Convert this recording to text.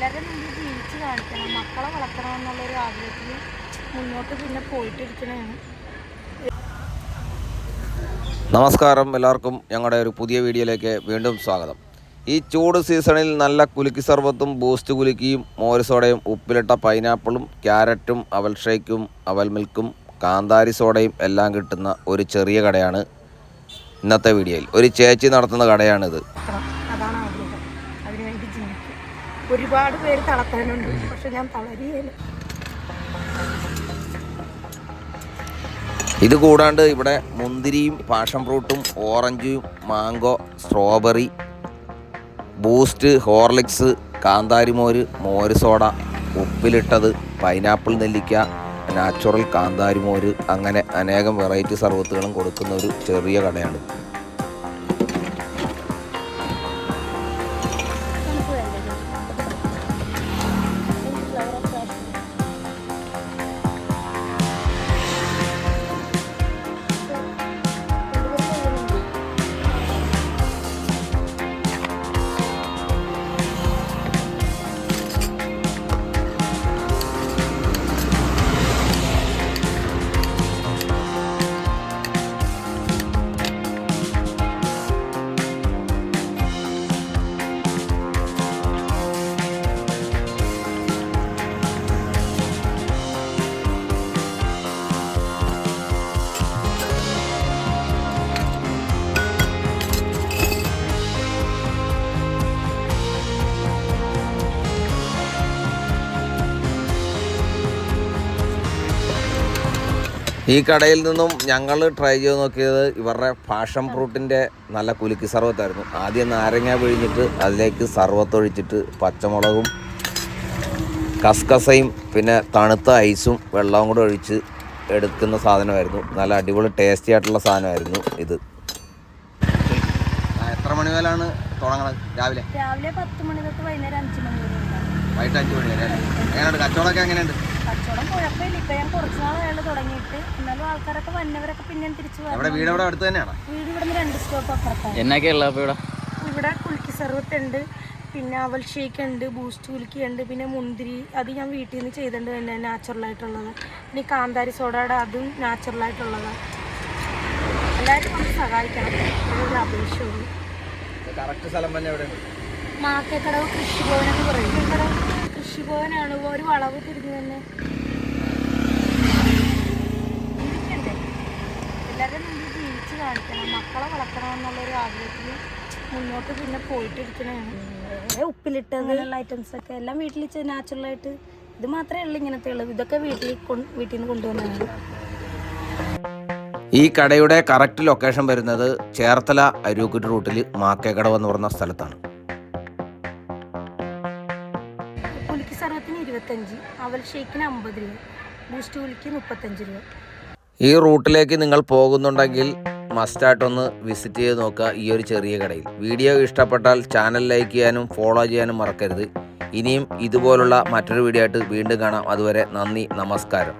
എല്ലാവരും മുമ്പിൽ ജീവിച്ച് കാണിക്കണം. മക്കളെ വളർത്തണം എന്നുള്ളൊരു ആഗ്രഹത്തിൽ മുന്നോട്ട് പിന്നെ പോയിട്ടിരിക്കണതാണ് നമസ്കാരം എല്ലാവർക്കും. ഞങ്ങളുടെ ഒരു പുതിയ വീഡിയോയിലേക്ക് വീണ്ടും സ്വാഗതം. ഈ ചൂട് സീസണിൽ നല്ല കുലുക്കി സർബത്തും ബൂസ്റ്റ് കുലുക്കിയും മോര് സോഡയും ഉപ്പിലിട്ട പൈനാപ്പിളും ക്യാരറ്റും അവൽ ഷേക്കും അവൽ മിൽക്കും കാന്താരി സോഡയും എല്ലാം കിട്ടുന്ന ഒരു ചെറിയ കടയാണ് ഇന്നത്തെ വീഡിയോയിൽ. ഒരു ചേച്ചി നടത്തുന്ന കടയാണിത്. ഒരുപാട് പേര് തളർത്താനുണ്ട്. പക്ഷെ ഞാൻ തളരിയേല ഇത് കൂടാണ്ട് ഇവിടെ മുന്തിരിയും പാഷൻ ഫ്രൂട്ടും ഓറഞ്ചും മാങ്കോ സ്ട്രോബെറി ബൂസ്റ്റ് ഹോർലിക്സ് കാന്താരിമോര് മോര് സോഡ ഉപ്പിലിട്ടത് പൈനാപ്പിൾ നെല്ലിക്ക നാച്ചുറൽ കാന്താരിമോര് അങ്ങനെ അനേകം വെറൈറ്റി സർവത്തുകളും കൊടുക്കുന്ന ഒരു ചെറിയ കടയാണ്. ഈ കടയിൽ നിന്നും ഞങ്ങൾ ട്രൈ ചെയ്ത് നോക്കിയത് ഇവരുടെ പാഷൻ ഫ്രൂട്ടിന്റെ നല്ല കുലുക്കി സർവത്തായിരുന്നു. ആദ്യം നാരങ്ങ പിഴിഞ്ഞിട്ട് അതിലേക്ക് സർവത്തൊഴിച്ചിട്ട് പച്ചമുളകും കസ്കസയും പിന്നെ തണുത്ത ഐസും വെള്ളവും കൂടെ ഒഴിച്ച് എടുക്കുന്ന സാധനമായിരുന്നു. നല്ല അടിപൊളി ടേസ്റ്റി ആയിട്ടുള്ള സാധനമായിരുന്നു ഇത്. എത്ര മണി മുതലാണ് തുടങ്ങുന്നത് രാവിലെ? രാവിലെ പത്ത് മണി തൊട്ട് വൈകുന്നേരം അഞ്ച് മണി വൈകിട്ട് അഞ്ച് മണി വരെ. അല്ലേ എങ്ങനെയുണ്ട്? കച്ചവടമൊക്കെ എങ്ങനെയുണ്ട്? കച്ചവടം കുഴപ്പമില്ല. ഇപ്പൊ ഞാൻ കുറച്ച് നാളായാലും തുടങ്ങിയിട്ട്. എന്നാലും ആൾക്കാരൊക്കെ വന്നവരൊക്കെ പിന്നെ തിരിച്ചു നമ്മുടെ വീട് ഇവിടെ അടുത്ത് തന്നെയാണ്? വീട് ഇവിടുന്ന് രണ്ട് സ്റ്റോപ്പ് അപ്പുറത്താണ്. എന്നൊക്കെയുള്ള അപ്പോൾ ഇവിടെ? ഇവിടെ കുലുക്കി സർവത്ത് ഉണ്ട്. പിന്നെ അവൽ ഷേക്ക് ഉണ്ട് ബൂസ്റ്റ് കുലുക്കി ഉണ്ട് പിന്നെ മുന്തിരി. അത് ഞാൻ വീട്ടിൽ നിന്ന് ചെയ്തിട്ടുണ്ട് തന്നെ നാച്ചുറൽ ആയിട്ടുള്ളത്. പിന്നെ കാന്താരി സോഡയുടെ അതും നാച്ചുറൽ ആയിട്ടുള്ളത്. എല്ലാവരും നമുക്ക് സഹായിക്കണം. അപേക്ഷയുള്ളൂ. കറക്റ്റ് സ്ഥലം തന്നെ എവിടെയാണ്? മാക്കേക്കടവ് കൃഷിഭവൻ എന്ന് പറയും. കൃഷിഭവനാണ് ഒരു വളവ് തിരിഞ്ഞു തന്നെ എല്ലാവരും നമ്മൾ ജീവിച്ച് കാണിക്കണം. മക്കളെ വളർത്തണം എന്നുള്ളൊരു ആഗ്രഹത്തിൽ മുന്നോട്ട് പിന്നെ പോയിട്ടിരിക്കണതാണ്. വേറെ ഉപ്പിലിട്ട് അങ്ങനെയുള്ള ഐറ്റംസ് ഒക്കെ എല്ലാം വീട്ടിൽ നാച്ചുറൽ ആയിട്ട് ഇത് മാത്രമേ ഉള്ളൂ ഇങ്ങനത്തെ ഉള്ളൂ. ഇതൊക്കെ വീട്ടിൽ വീട്ടിൽ നിന്ന് കൊണ്ടുവന്നതാണ്. ഈ കടയുടെ കറക്റ്റ് ലൊക്കേഷൻ വരുന്നത് ചേർത്തല അരൂക്കുറ്റ് റൂട്ടിൽ മാക്കേക്കടവ് എന്ന് പറഞ്ഞ സ്ഥലത്താണ്. കുലുക്കി സർവത്തിന് ഇരുപത്തഞ്ച് അവൽ ഷേക്കിന് അമ്പത് രൂപ ബൂസ്റ്റ് കുലുക്കി മുപ്പത്തഞ്ച് രൂപ. ഈ റൂട്ടിലേക്ക് നിങ്ങൾ പോകുന്നുണ്ടെങ്കിൽ മസ്റ്റായിട്ടൊന്ന് വിസിറ്റ് ചെയ്ത് നോക്കുക ഈ ഒരു ചെറിയ കടയിൽ. വീഡിയോ ഇഷ്ടപ്പെട്ടാൽ ചാനൽ ലൈക്ക് ചെയ്യാനും ഫോളോ ചെയ്യാനും മറക്കരുത്. ഇനിയും ഇതുപോലുള്ള മറ്റൊരു വീഡിയോ ആയിട്ട് വീണ്ടും കാണാം. അതുവരെ നന്ദി നമസ്കാരം.